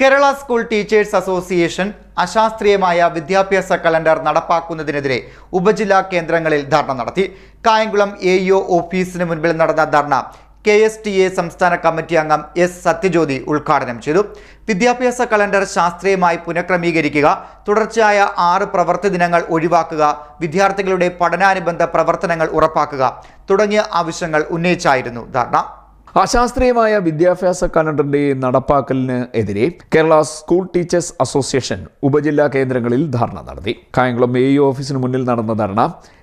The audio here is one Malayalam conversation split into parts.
കേരള സ്കൂൾ ടീച്ചേഴ്സ് അസോസിയേഷൻ അശാസ്ത്രീയമായ വിദ്യാഭ്യാസ കലണ്ടർ നടപ്പാക്കുന്നതിനെതിരെ ഉപജില്ലാ കേന്ദ്രങ്ങളിൽ ധർണ നടത്തി. കായംകുളം എ ഓഫീസിന് മുൻപിൽ നടന്ന ധർണ കെ എസ് ടി എ സംസ്ഥാന കമ്മിറ്റി അംഗം എസ് സത്യജ്യോതി ഉദ്ഘാടനം ചെയ്തു. വിദ്യാഭ്യാസ കലണ്ടർ ശാസ്ത്രീയമായി പുനഃക്രമീകരിക്കുക തുടർച്ചയായ ആറ് പ്രവൃത്തി ദിനങ്ങൾ ഒഴിവാക്കുക വിദ്യാർത്ഥികളുടെ പഠനാനുബന്ധ പ്രവർത്തനങ്ങൾ ഉറപ്പാക്കുക തുടങ്ങിയ ആവശ്യങ്ങൾ ഉന്നയിച്ചായിരുന്നു ധർണ. അശാസ്ത്രീയമായ വിദ്യാഭ്യാസ കലണ്ടറിന്റെ നടപ്പാക്കലിന് എതിരെ കേരള സ്കൂൾ ടീച്ചേഴ്സ് അസോസിയേഷൻ ഉപജില്ലാ കേന്ദ്രങ്ങളിൽ ധർണ നടത്തി. കായംകുളം എ ഓഫീസിന് മുന്നിൽ നടന്ന ധർണ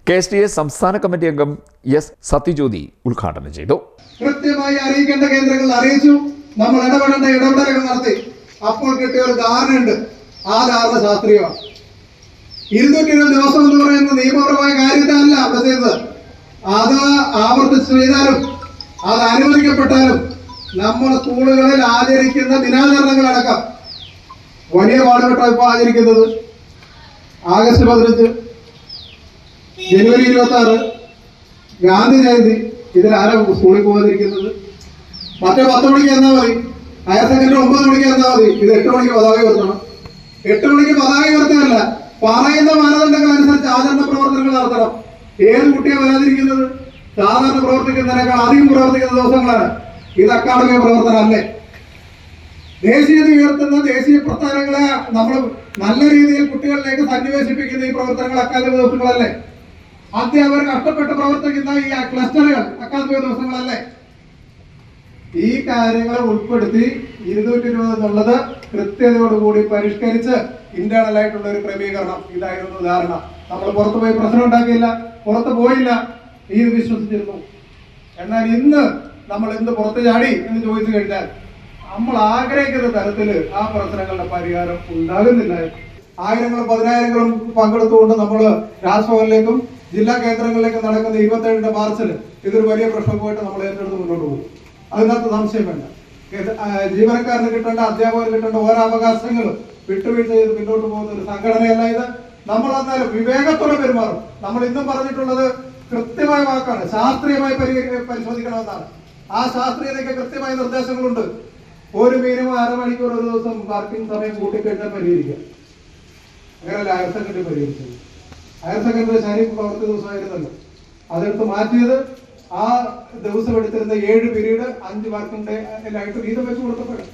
കെ എസ് ടി എ സംസ്ഥാന കമ്മിറ്റി അംഗം എസ് സത്യജ്യോതി ഉദ്ഘാടനം ചെയ്തു. കൃത്യമായി അറിയിക്കേണ്ട കേന്ദ്രങ്ങളിൽ അറിയിച്ചു. നമ്മൾ ഇടപെടേണ്ട ഇടപെടലുകൾ നടത്തി. അപ്പോൾ കിട്ടിയ ഒരു ധാരണയുണ്ട്. ആ ധാരണ ശാസ്ത്രീയമാണ്. ഇരുന്നൂറ്റി ഇരുപത് ദിവസം എന്ന് പറയുന്ന നിയമപരമായ കാര്യത്തല്ല അവിടെ ചെയ്തത് അത് ആവർത്തിച്ച് ചെയ്താലും അത് അനുവദിക്കപ്പെട്ടാലും നമ്മൾ സ്കൂളുകളിൽ ആചരിക്കുന്ന ദിനാചരണങ്ങളടക്കം വലിയ പാടുപെട്ടാണ് ഇപ്പൊ ആചരിക്കുന്നത്. ആഗസ്റ്റ് പതിനഞ്ച് ജനുവരി ഇരുപത്തി ആറ് ഗാന്ധി ജയന്തി ഇതിൽ ആരാ സ്കൂളിൽ പോകാതിരിക്കുന്നത് മറ്റേ പത്ത് മണിക്ക് എന്നാ മതി. ഹയർ സെക്കൻഡറി ഒമ്പത് മണിക്ക് എന്നാ മതി. ഇത് എട്ട് മണിക്ക് പതാക ഉയർത്തണം. എട്ട് മണിക്ക് പതാക ഉയർത്തുകയല്ല പറയുന്ന മാനദണ്ഡങ്ങൾ അനുസരിച്ച് ആചരണ പ്രവർത്തനങ്ങൾ നടത്തണം. ഏത് കുട്ടിയെ വരാതിരിക്കുന്നത് സാധാരണ പ്രവർത്തിക്കുന്നതിനേക്കാൾ അധികം പ്രവർത്തിക്കുന്ന ദിവസങ്ങളാണ്. ഇത് അക്കാഡമിക പ്രവർത്തനം അല്ലേ ദേശീയത ഉയർത്തുന്ന ദേശീയ പ്രസ്ഥാനങ്ങളെ നമ്മൾ നല്ല രീതിയിൽ കുട്ടികളിലേക്ക് സന്നിവേശിപ്പിക്കുന്ന ഈ പ്രവർത്തനങ്ങൾ അക്കാദമിക ദിവസങ്ങളല്ലേ? അധ്യാപകർ കഷ്ടപ്പെട്ട് പ്രവർത്തിക്കുന്ന ഈ ക്ലസ്റ്ററുകൾ അക്കാദമിക ദിവസങ്ങളല്ലേ? ഈ കാര്യങ്ങളെ ഉൾപ്പെടുത്തി ഇരുന്നൂറ്റി ഇരുപത് എന്നുള്ളത് കൃത്യതയോടുകൂടി പരിഷ്കരിച്ച് ഇന്റേണൽ ആയിട്ടുള്ള ഒരു ക്രമീകരണം. ഇതായിരുന്നു ഉദാഹരണം നമ്മൾ പുറത്തു പോയി പ്രശ്നം ഉണ്ടാക്കിയില്ല പുറത്തു പോയില്ല. ഇത് വിശ്വസിച്ചിരുന്നു. എന്നാൽ ഇന്ന് നമ്മൾ എന്ത് പുറത്ത് ചാടി എന്ന് ചോദിച്ചു കഴിഞ്ഞാൽ നമ്മൾ ആഗ്രഹിക്കുന്ന തരത്തിൽ ആ പ്രശ്നങ്ങളുടെ പരിഹാരം ഉണ്ടാകുന്നില്ല. ആയിരങ്ങളും പതിനായിരങ്ങളും പങ്കെടുത്തുകൊണ്ട് നമ്മൾ രാജ്ഭവനിലേക്കും ജില്ലാ കേന്ദ്രങ്ങളിലേക്കും നടക്കുന്ന ഇരുപത്തേഴിന്റെ മാർച്ചിൽ ഇതൊരു വലിയ പ്രശ്നമായിട്ട് നമ്മൾ ഏറ്റെടുത്ത് മുന്നോട്ട് പോകും. അതിനകത്ത് സംശയം വേണ്ട. ജീവനക്കാരന് കിട്ടേണ്ട അധ്യാപകന് കിട്ടേണ്ട ഓരോ അവകാശങ്ങളും വിട്ടുവീഴ്ച ചെയ്ത് മുന്നോട്ട് പോകുന്ന ഒരു സംഘടനയല്ല ഇത്. നമ്മൾ അന്നേരം വിവേകത്തോടെ പെരുമാറും. നമ്മൾ ഇന്നും പറഞ്ഞിട്ടുള്ളത് കൃത്യമായ വാക്കാണ്. ശാസ്ത്രീയമായി പരിശോധിക്കണമെന്നാണ്. ആ ശാസ്ത്രീയതയ്ക്ക് കൃത്യമായ നിർദ്ദേശങ്ങളുണ്ട്. ഒരു മിനിമം അരമണിക്കൂർ ഒരു ദിവസം പാർക്കിംഗ് സമയം കൂട്ടിക്കഴിഞ്ഞാൽ പരിഹരിക്കാം. അങ്ങനെയല്ല ഹയർ സെക്കൻഡറി പരിഹരിച്ചത് ഹയർ സെക്കൻഡറി ശനി പ്രവർത്തി ദിവസമായിരുന്നല്ലോ അതെടുത്ത് മാറ്റിയത് ആ ദിവസം എടുത്തിരുന്ന ഏഴ് പീരീഡ് അഞ്ച് വർക്കിംഗ് ഡേ വീതം വെച്ച് കൊടുത്തപ്പോഴാണ്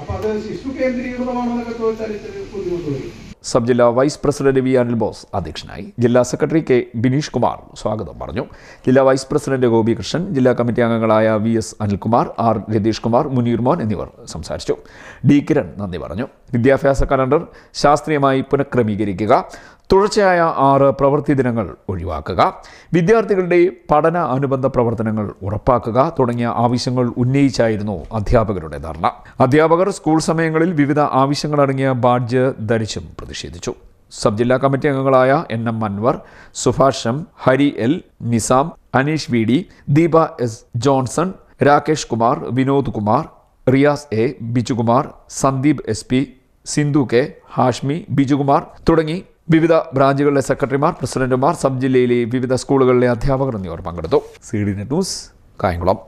അപ്പൊ അത് ശിശു കേന്ദ്രീകൃതമാണോ എന്നൊക്കെ ചോദിച്ചാൽ ബുദ്ധിമുട്ട് വരും. സബ് ജില്ലാ vice president V Anil Bose അധ്യക്ഷനായി ജില്ലാ സെക്രട്ടറി കെ ബിനീഷ് കുമാർ സ്വാഗതം പറഞ്ഞു. ജില്ലാ വൈസ് പ്രസിഡന്റ് ഗോപികൃഷ്ണൻ ജില്ലാ കമ്മിറ്റി അംഗങ്ങളായ V S Anilkumar R Ratheesh Kumar Muneer Mon എന്നിവർ സംസാരിച്ചു. ഡി കിരൺ നന്ദി പറഞ്ഞു. വിദ്യാഭ്യാസ കലണ്ടർ ശാസ്ത്രീയമായി പുനഃക്രമീകരിക്കുക. തുടർച്ചയായ ആറ് പ്രവൃത്തി ദിനങ്ങൾ ഒഴിവാക്കുക. വിദ്യാർത്ഥികളുടെ പഠന അനുബന്ധ പ്രവർത്തനങ്ങൾ ഉറപ്പാക്കുക തുടങ്ങിയ ആവശ്യങ്ങൾ ഉന്നയിച്ചായിരുന്നു അധ്യാപകരുടെ ധർണ. അധ്യാപകർ സ്കൂൾ സമയങ്ങളിൽ വിവിധ ആവശ്യങ്ങളടങ്ങിയ ബാഡ്ജ് ധരിച്ചും പ്രതിഷേധിച്ചു. സബ് ജില്ലാ കമ്മിറ്റി അംഗങ്ങളായ N M Anwar Subhasham Hari L Nisam Aneesh V D Deepa S Johnson Rakesh Kumar Vinod Kumar Riyas A Bijukumar Sandeep S P Sindhu K Hashmi Bijukumar തുടങ്ങി വിവിധ ബ്രാഞ്ചുകളിലെ സെക്രട്ടറിമാർ പ്രസിഡന്റുമാർ സബ് ജില്ലയിലെ വിവിധ സ്കൂളുകളിലെ അധ്യാപകർ എന്നിവർ പങ്കെടുത്തു. C D net news Kayamkulam.